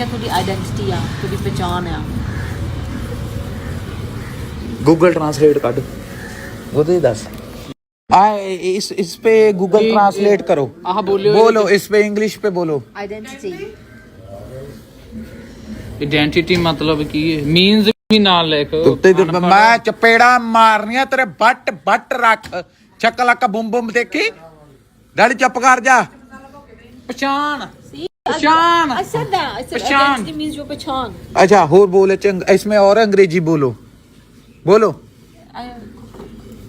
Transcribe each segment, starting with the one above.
ਕਿਹਾ ਤੁਹਾਡੀ ਆਇਡੈਂਟੀਟੀ ਆ ਤੁਹਾਡੀ ਪਛਾਣ ਆ गूगल ट्रांसलेट कर वो तो ही दस आ इस इस पे गूगल ये- ट्रांसलेट करो ਆਹ ਬੋਲਿਓ बोलो इस पे इंग्लिश पे बोलो ਆਇਡੈਂਟੀਟੀ ਆਇਡੈਂਟੀਟੀ ਮਤਲਬ ਕੀ ਹੈ ਮੀਨਸ ਵੀ ਨਾਲ ਲਿਖ ਤੇ ਮੈਂ ਚਪੇੜਾ ਮਾਰਨੀਆਂ ਤੇਰੇ ਬੱਟ ਬੱਟ ਰੱਖ ਚੱਕ ਲੱਕ ਬੁੰਮ ਬੁੰਮ ਦੇਖੀ ਡੈਡੀ ਚੁੱਪ ਕਰ ਜਾ ਪਛਾਣ See, पहचान। I said that. I said पहचान। identity means your पहचान. अच्छा और बोले चंग इसमें और अंग्रेजी बोलो बोलो I,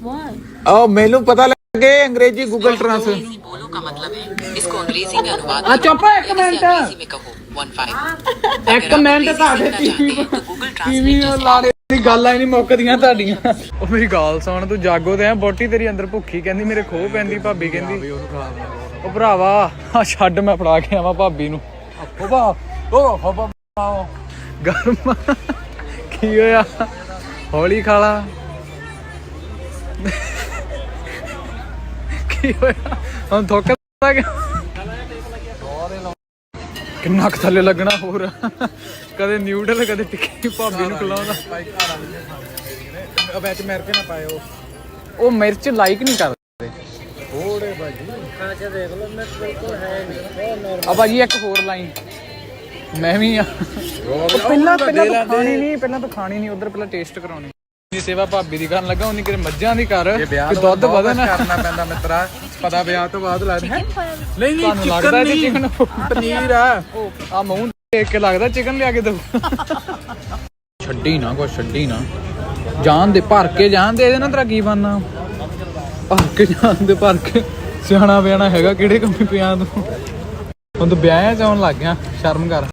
why? ओ मेनू पता लगे अंग्रेजी गूगल ट्रांसलेट बोलो का मतलब है इसको अंग्रेजी में अनुवाद आ, चुप है, एक करो। इसे मिनट। अंग्रेजी में कहो वन फाइव ਇੱਕ ਮਿੰਟ ਤੁਹਾਡੇ ਟੀਵੀ ਟੀਵੀ ਲਾੜੇ ਦੀ ਗੱਲਾਂ ਹੀ ਨਹੀਂ ਮੁੱਕਦੀਆਂ ਤੁਹਾਡੀਆਂ ਉਹ ਮੇਰੀ ਗੱਲ ਸੁਣ ਤੂੰ ਜਾਗੋ ਤੇ ਆ ਬੋਟੀ ਤੇਰੀ ਅੰਦਰ ਭੁੱਖੀ ਕਹਿੰਦੀ ਮੇਰੇ ਖੋਹ ਪੈਂਦੀ ਭਾਬੀ ਕਹਿੰਦੀ ਉਹ ਭਰਾਵਾ ਆ ਛੱਡ ਮੈਂ ਫੜਾ ਕੇ ਆਵਾਂ ਭਾਬੀ ਨੂੰ। ਉਹ ਬਾ ਉਹ ਹੋ ਬਾ ਗਰਮ ਕੀ ਹੋਇਆ? ਹੌਲੀ ਖਾ ਲਾ। ਕੀ ਹੋਇਆ? ਹੁਣ ਥੁੱਕ ਲੱਗ ਕਿੰਨਾ ਕੁ ਥੱਲੇ ਲੱਗਣਾ ਹੋਰ? ਕਦੇ ਨਿਊਡਲ ਕਦੇ ਟਿੱਕੀ ਭਾਬੀ ਨੂੰ ਖਿਲਾਉਂਦਾ। ਵਿੱਚ ਮਿਰਚ ਨਾ ਪਾਇਓ। ਉਹ ਮਿਰਚ ਲਾਈਕ ਨਹੀਂ ਕਰਦੇ। ਆ ਭਾਜੀ ਇੱਕ ਹੋਰ ਲਾਈਨ ਮੈਂ ਵੀ ਆ। ਉਹ ਪਹਿਲਾਂ ਪਹਿਲਾਂ ਤਾਂ ਖਾਣੀ ਨਹੀਂ ਪਹਿਲਾਂ ਤਾਂ ਖਾਣੀ ਨਹੀਂ ਉਧਰ ਪਹਿਲਾਂ ਟੇਸਟ ਕਰਾਉਣੀ। ਦੀ ਸੇਵਾ ਭਾਬੀ ਦੀ ਕਰਨ ਲੱਗਾ ਉਹਨੀ ਕਿਤੇ ਮੱਝਾਂ ਦੀ ਕਰ ਕਿ ਦੁੱਧ ਵਧਣ। ਕਰਨਾ ਪੈਂਦਾ ਮਿੱਤਰਾ ਪਤਾ ਵਿਆਹ ਤੋਂ ਬਾਅਦ ਲੱਗਦਾ। ਹੈ ਨਹੀਂ ਨਹੀਂ ਤੁਹਾਨੂੰ ਲੱਗਦਾ ਇਹ ਚਿਕਨ ਪਨੀਰ ਆ। ਆ ਮੂੰਹ ਦੇਖ ਕੇ ਲੱਗਦਾ ਚਿਕਨ ਲਿਆ ਕੇ ਦੋ ਛੱਡੀ ਨਾ ਕੋ ਛੱਡੀ ਨਾ। ਜਾਨ ਦੇ ਭਰ ਕੇ ਜਾਨ ਦੇ ਇਹਦੇ ਨਾਲ ਤੇਰਾ ਕੀ ਬਣਨਾ? ਭਰ ਕੇ ਜਾਨ ਦੇ ਭਰ ਕੇ ਸਿਆਣਾ ਬਿਆਣਾ ਹੈਗਾ ਕਿਹੜੇ ਕੰਮ ਪਿਆ ਤੂੰ ਹੁਣ ਤੂੰ ਵਿਆਹਿਆ ਚ ਆਉਣ ਲੱਗ ਗਿਆ, ਸ਼ਰਮ ਕਰ।